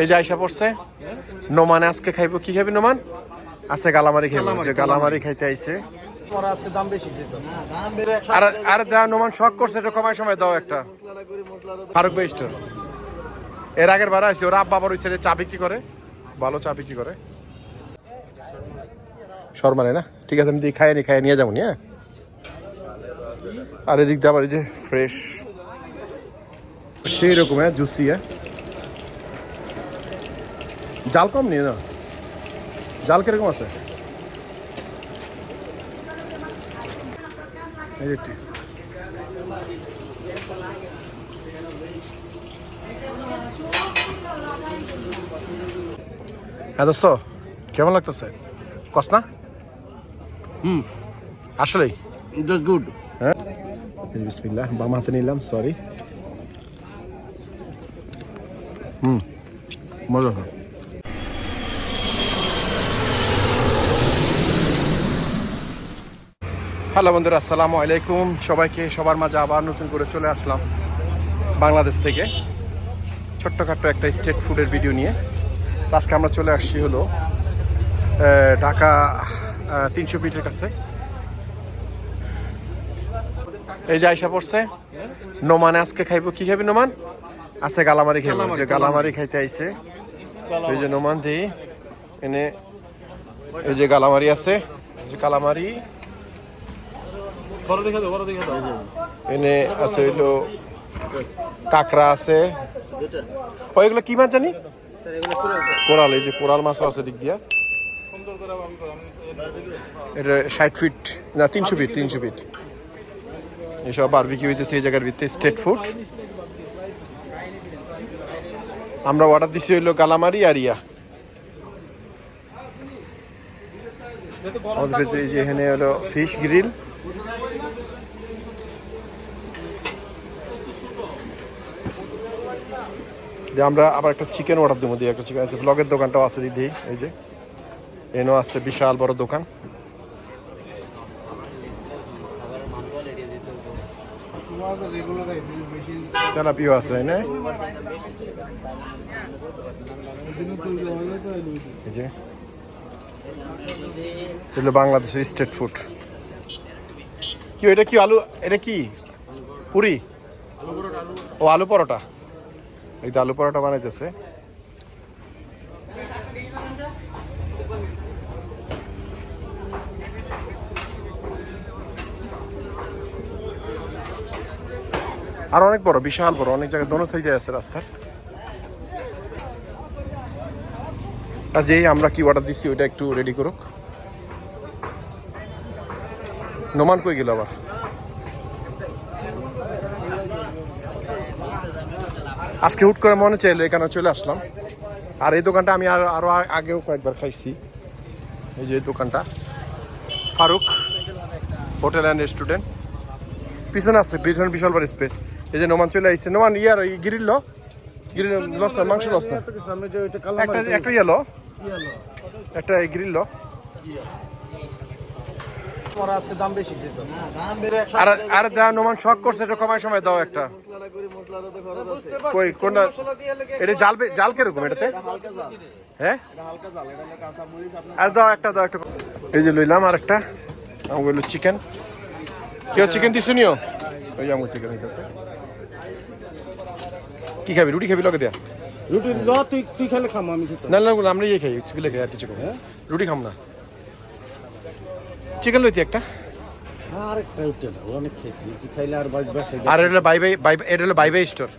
এই যে আইসা পড়ছে। নোমানে আজকে খাইবো কি খাবি নোমান? আছে গালামারি খাইবো যে গালামারি। খাইতে আইছে। আর আর দা নোমান শখ করছে এটা কমায় সময় দাও একটা। ফারুক ভাই স্টোর। এর আগের বার আছে ওরা আব্বা চা বিক্রি করে। ভালো চা বিক্রি করে। শর্মানে না? ঠিক আছে আমি দিয়ে খাইয়ে নি খাইয়ে নিয়ে যাব নি, হ্যাঁ? আর এদিক দিয়ে আবার এই যে ফ্রেশ সেই রকম হ্যাঁ জুসি হ্যাঁ? জাল কম নিয়ে না জাল কীরকম আছে। হ্যাঁ দোস্ত কেমন লাগতেছে? কস না? হুম। আসলেই। গুড হ্যাঁ? বিসমিল্লাহ বাম হাতে নিলাম সরি হুম মজা হয়। হ্যালো বন্ধুরা আসসালামু আলাইকুম। সবাইকে সবার মাঝে আবার নতুন করে চলে আসলাম বাংলাদেশ থেকে। ছোট্টখাট্ট একটা স্টেট ফুডের ভিডিও নিয়ে। আজকে আমরা চলে আসছি হলো ঢাকা তিনশো ফিটের কাছে। এই যে আইসা পড়ছে নোমানে আজকে খাইবো। কি খাবি নোমান? আছে গালামারি খাইবো। গালামারি, যে গালামারি খাইতে আইছে। এই যে নোমান দেই এনে এই যে গালামারি আছে। যে কালামারি বড় দেখে দাও বড় দেখে দাও এনে আছে হইল কাঁকড়া আছে। ওইগুলো কি মাছ জানি? কোরাল এই যে কোরাল মাছও আছে দিক দিয়া। এটা ষাট ফিট না তিনশো ফিট তিনশো ফিট এসব বারবিকি হইতেছে এই জায়গার ভিতরে স্টেট ফুড আমরা অর্ডার দিছি হইল গালামারি আর ইয়া। আমাদের এই যে এখানে হলো ফিশ গ্রিল যে আমরা আবার একটা চিকেন অর্ডার দেবো, দিয়ে একটা চিকেন আছে ব্লগের দোকানটাও আছে দিদি, এই যে। এনও আছে বিশাল বড় দোকান। আছে না? এই যে। বাংলাদেশের স্টেট ফুড কি এটা কি আলু এটা কি? পুরি? ও, আলু পরোটা। এই আলু পরোটা বানাইতেছে। আর অনেক বড়, বিশাল বড়, অনেক জায়গায় দোনো সাইডে আছে রাস্তার। আর যেই আমরা কি অর্ডার দিচ্ছি ওইটা একটু রেডি করুক। নোমান কই গেল আবার? আজকে হুট করে মনে চাইলো এখানে চলে আসলাম। আর এই দোকানটা আমি আর আরও আ- আগেও কয়েকবার খাইছি। এই যে দোকানটা। Farooq hotel and restaurant. পিছনে আছে পিছনে বিশাল বড় স্পেস এই যে নোমান চলে আসছে নোমান ইয়ার এই গিরিল গিরিল লস মাংস লস একটা একটা ইয়েলো? একটা গ্রিল তোমার আজকে দাম বেশি যেটা দাম আর আর দা নোমান শখ করছে এটা কমায় সময় দাও একটা। কই কোনটা? এটা জাল বে- জাল কীরকম এটাতে? হ্যাঁ? আর দাও একটা দাও একটা। এই যে লইলাম আর একটা আমাকে চিকেন কেউ চিকেন নিও? ওই যে আমার চিকেন হইতেছে। কি খাবি? রুটি খাবি লগে দেয়া? রুটি ল তুই তুই খেলে খামো আমি না আমরা ইয়ে খাই খাই আর কিছু খাব রুটি খাম না। চিকেন লইতি একটা। আর এটা বাই বাই বাই এটা হলো বাই বাই স্টোর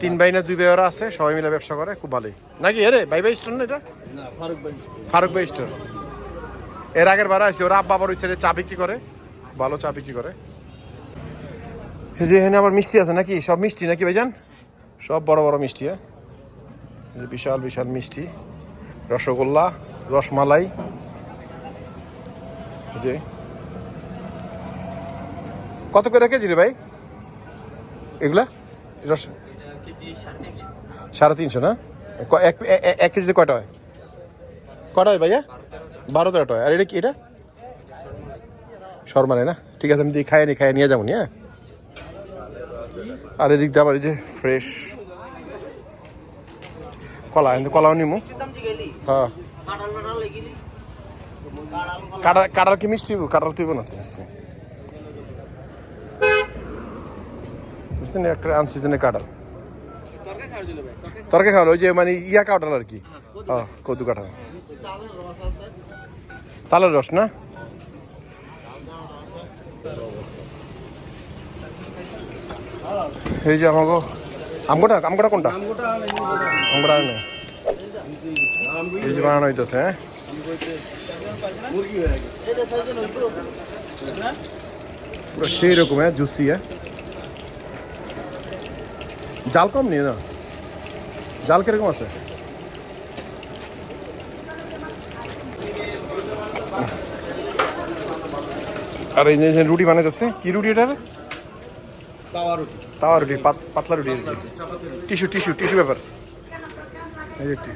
তিন ভাই না দুই ভাই ওরা আছে সবাই মিলে ব্যবসা করে খুব ভালোই। নাকি এরে বাই বাই স্টোর না এটা? ফারুক ভাই স্টোর এর আগের বার আছে ওরা আব্বা আবার ওই ছেলে চা বিক্রি করে ভালো চা বিক্রি করে। এই যে এখানে আবার মিষ্টি আছে নাকি? সব মিষ্টি নাকি ভাইজান? সব বড় বড় মিষ্টি হ্যাঁ? বিশাল বিশাল মিষ্টি। রসগোল্লা রসমালাই যে কত করে কেজি রে ভাই? এগুলা? রস সাড়ে তিনশো না? এক কেজিতে কয়টা হয়? কটা হয় ভাইয়া? বারো তেরোটা হয়। আর এটা কি এটা? শর্মানে না? ঠিক আছে আমি দিয়ে খাইয়ে নি খাইয়ে নিয়ে যাব নি, হ্যাঁ? আর এদিক দিয়ে আবার এই যে ফ্রেশ কলা কলাও নিমু। হ্যাঁ। কাটার কি মিষ্টি কাটার তুইব না মিষ্টি। বুঝতে না একটা আনসিজনে কাটার তরকারি খাওয়ালো ওই যে মানে ইয়া কাটাল আর কি। হ্যাঁ কদু কাঁঠাল। তালের রস না? এই যে আমাকে আমগোটা আমগোটা কোনটা? আমগোটা না এই যে বানানো হইতেছে হ্যাঁ? পুরো সেই রকম হ্যাঁ জুসি হ্যাঁ। জাল কম নিয়ে না জাল কীরকম আছে? আর এই যে রুটি বানাইতেছে কি রুটি এটা তাওয়া রুটি। তাওয়া রুটি পাতলা রুটি টিস্যু টিস্যু টিস্যু এই একটি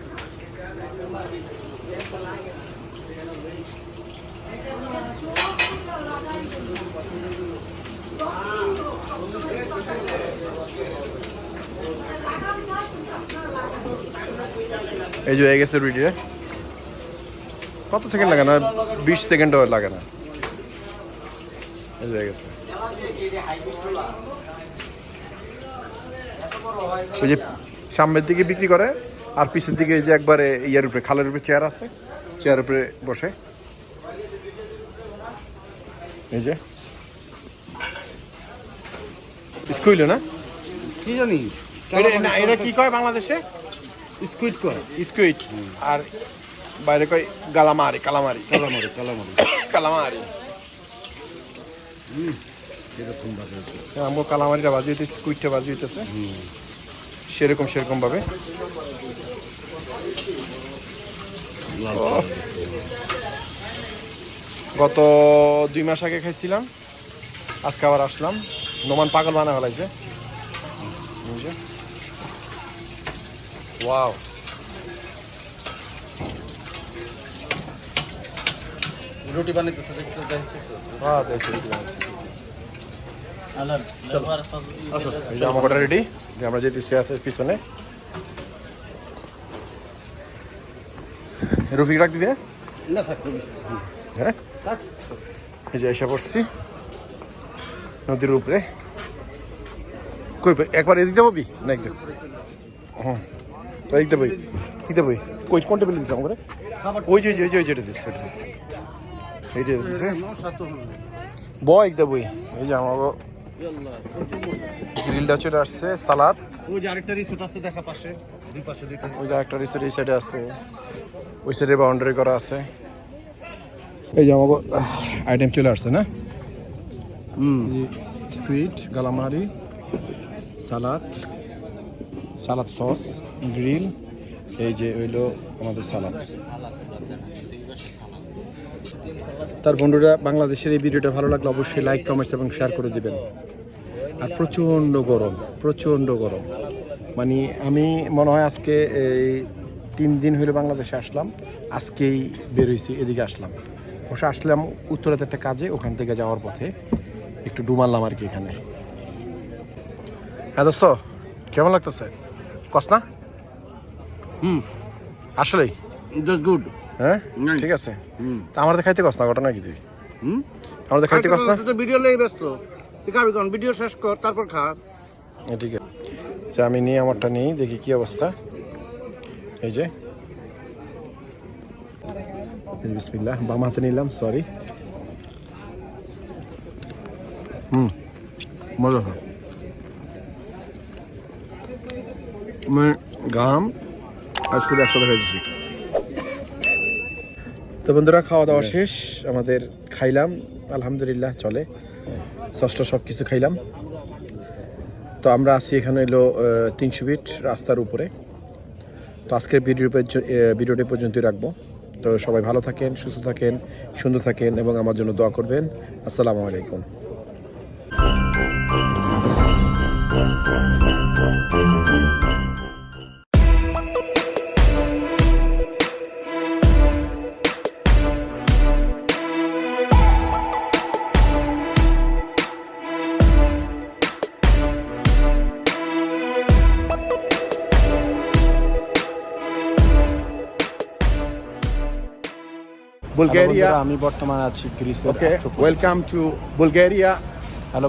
এই যে হয়ে গেছে রুটি রে। কত সেকেন্ড লাগে না? বিশ সেকেন্ড লাগে না। এই যে হয়ে গেছে। ওই যে সামনের দিকে বিক্রি করে, আর পিছের দিকে যে একবারে ইয়ার উপরে, খালের উপরে চেয়ার আছে। চেয়ার উপরে বসে। এই যে। স্কুইল না? কি জানি? এটা- কি কয় বাংলাদেশে? স্কুইড কয়। স্কুইট আর বাইরে কয় গালামারি কালামারি। Calamari calamari. কালামারি। এরকম ভাবে আমগো কালামারিটা বাজি হইতেছে স্কুইডটা বাজি হইতেছে সেরকম সেরকম ভাবে। গত দুই মাস আগে খাইছিলাম। আজকে আবার আসলাম। নোমান পাগল বানা ফেলাইছে। ওয়াও। রুটি বানাইতেছে দেখতে দেখতেছে। হ্যাঁ দেখছি রুটি বানাইছে। আমরা যেতেছি আছে পিছনে। রফিক রাখ দিবি হ্যাঁ? না থাক হ্যাঁ? এই যে এসে পড়ছি নদীর উপরে। কই বে- একবার এদিক দিয়ে ববি না একদম হ্যাঁ এদিক দিয়ে বই এদিক কই কোনটা বেলে দিচ্ছে আমাকে খাবার। ওই যে ওই যে ওই যেটা দিচ্ছে ওটা দিচ্ছে এইটা দিচ্ছে সাত বয় একদম বই। এই যে আমার গ্রিলটা চলে আসছে সালাদ। ওই যে আরেকটা রিসোর্ট আছে দেখা পাশে। ওই যে একটা রিসোর্ট এই সাইডে আছে। ওই সাইডে বাউন্ডারি করা আছে। এই যে আমাকে আইটেম চলে আসছে না? হুম। Squid calamari salad salad sauce grill এই যে হইল আমাদের সালাদ তার বন্ধুরা বাংলাদেশের এই ভিডিওটা ভালো লাগলে অবশ্যই লাইক কমেন্টস এবং শেয়ার করে দিবেন। আর প্রচণ্ড গরম প্রচণ্ড গরম। মানে আমি মনে হয় আজকে এই তিন দিন হইল বাংলাদেশে আসলাম। আজকেই বেরোইছি এদিকে আসলাম। অবশ্য আসলাম উত্তরাতে একটা কাজে ওখান থেকে যাওয়ার পথে। একটু ডুমারলাম আর কি এখানে। হ্যাঁ দোস্ত কেমন লাগতেছে? কস না? হুম। আসলেই? জাস্ট গুড হ্যাঁ? ঠিক আছে। হুম। তা আমাদের খাইতে কস না ঘটনা কি তুই? হুম? আমাদের খাইতে কস না? ভিডিও লেগে ব্যস্ত। তুই খাবি ভিডিও শেষ কর তারপর খা। ঠিক আছে যে আমি নিয়ে আমারটা নিই দেখি কি অবস্থা। এই যে। এই বিসমিল্লাহ বাম হাতে নিলাম সরি হুম মজা হয়। আমি গাম আর স্কুলে একসাথে খাইছি তো বন্ধুরা খাওয়া দাওয়া শেষ আমাদের খাইলাম আলহামদুলিল্লাহ চলে। ষষ্ঠ সব কিছু খাইলাম। তো আমরা আছি এখানে এলো তিনশো ফিট রাস্তার উপরে। তো আজকের ভিডিও ভিডিওটি পর্যন্তই রাখব। তো সবাই ভালো থাকেন, সুস্থ থাকেন, সুন্দর থাকেন এবং আমার জন্য দোয়া করবেন। আসসালামু আলাইকুম। Bulgaria. আমি বর্তমানে আছি গ্রিসের Okay, welcome to Bulgaria. Hello